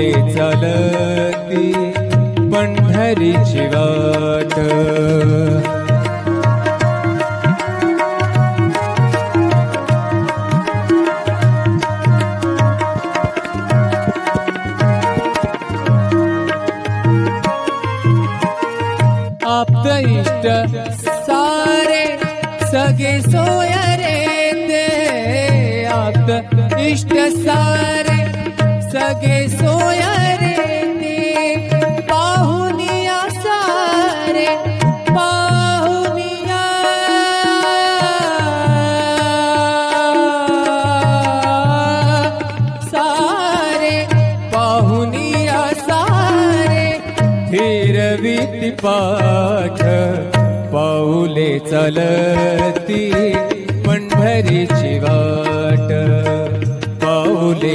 पाऊले चालती पंढरीची वाट आप्त इष्ट सारे सगे सोय रे ते आप्त इष्ट सारे फिरविती पाठ पाऊले चालती पंढरीची भरी शिवा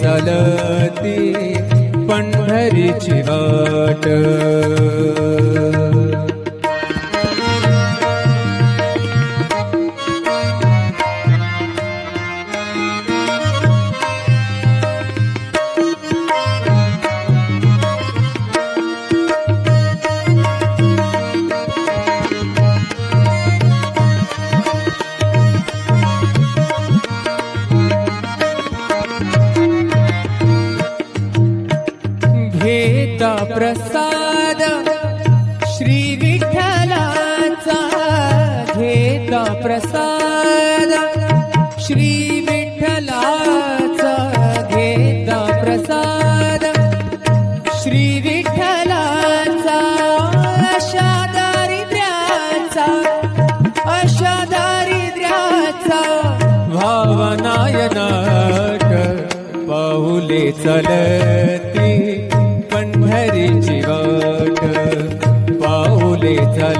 चालती पंढरीची वाट. घेता प्रसाद. श्री विठ्ठलाचा घेता प्रसाद. श्री विठ्ठलाचा घेता प्रसाद. श्री विठ्ठलाचा अशा दारिद्र्याचा अशा दारिद्र्याचा भावनायनाट पाऊले चलत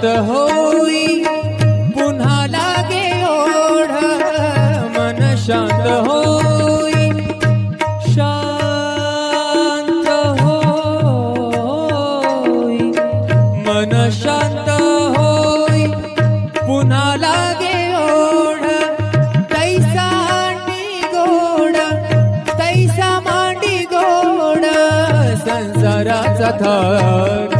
शांत होई. पुन्हा लागे ओढ मन शांत होई. शांत होई. मन शांत होई. पुन्हा लागे ओढ तैसा मांडी गोड तैसा मांडी गोड संसाराचा थाट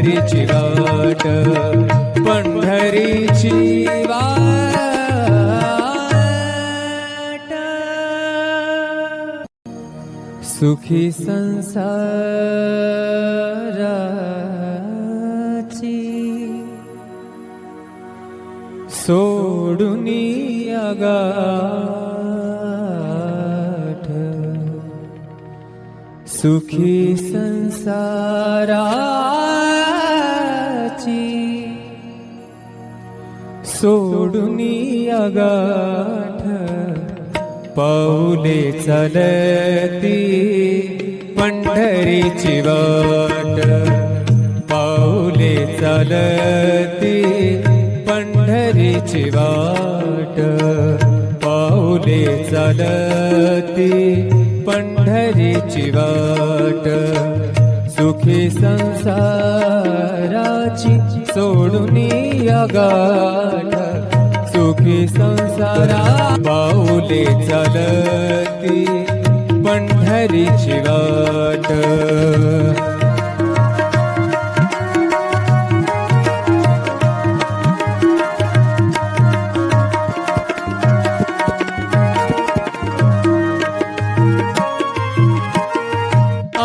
पंढरीची वाट पंढरीची वाट. सुखी संसाराची सोडून अगा सुखी संसारा सोडून अगाठ पाऊले चालती पंढरीची वाट पाऊले चालती पंढरीची वाट पाऊले चालती पंढरीची वाट सुखी संसाराची सोडून या गाठ सुखी संसारा पाऊले चालती पंढरीची वाट.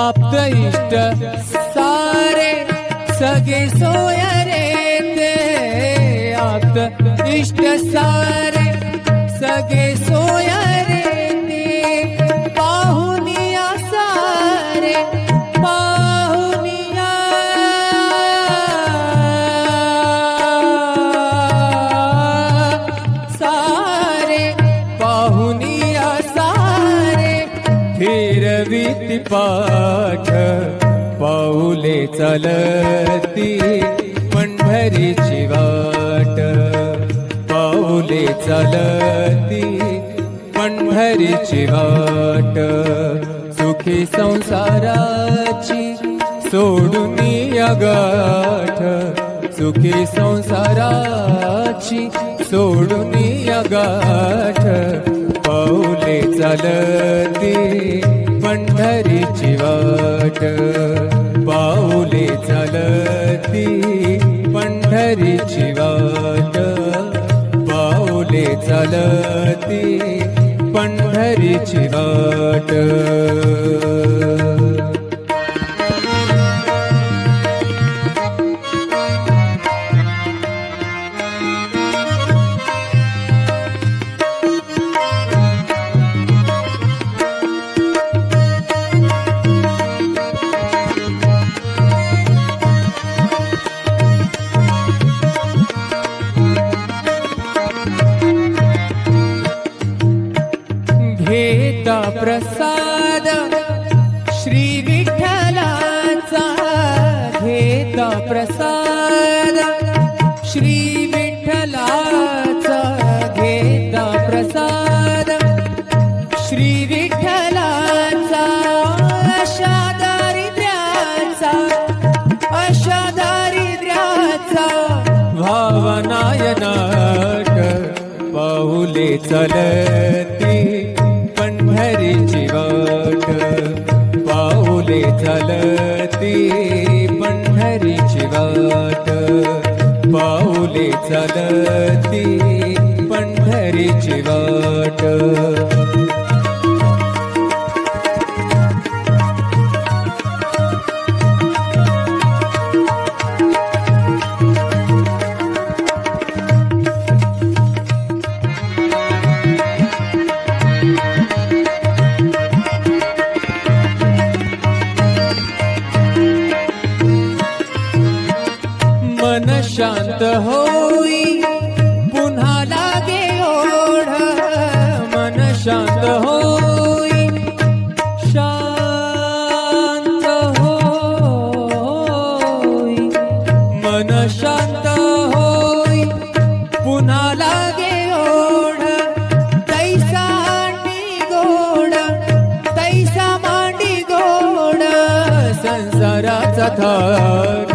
आप्त इष्ट सारे सगे सोया आप्त इष्ट सारे सगे सोय रे ते पाहुनिया सारे पाहुनिया सारे पाहुनिया सारे फिरवीत पाठ पाऊले चालती पंढरीची चालती पंढरीची वाट सुखी संसाराची सोडून अगाठ गाठ सुखी संसाराची सोडून अगाठ. गाठ पाऊले चालती पंढरीची वाट पाऊले चालती पंढरीची वाट. चालती पंढरीची वाट. नाट पाहुले चालती पंढरीची वाट पाहुले चालती पंढरीची वाट पाहुले चालती पंढरीची वाट शांत होई पुन्हा लागे ओढ मन शांत होई शांत होई मन शांत होई पुन्हा लागे ओढ तैसा मांडी गोड तैसा मांडी गोड संसाराचा थर.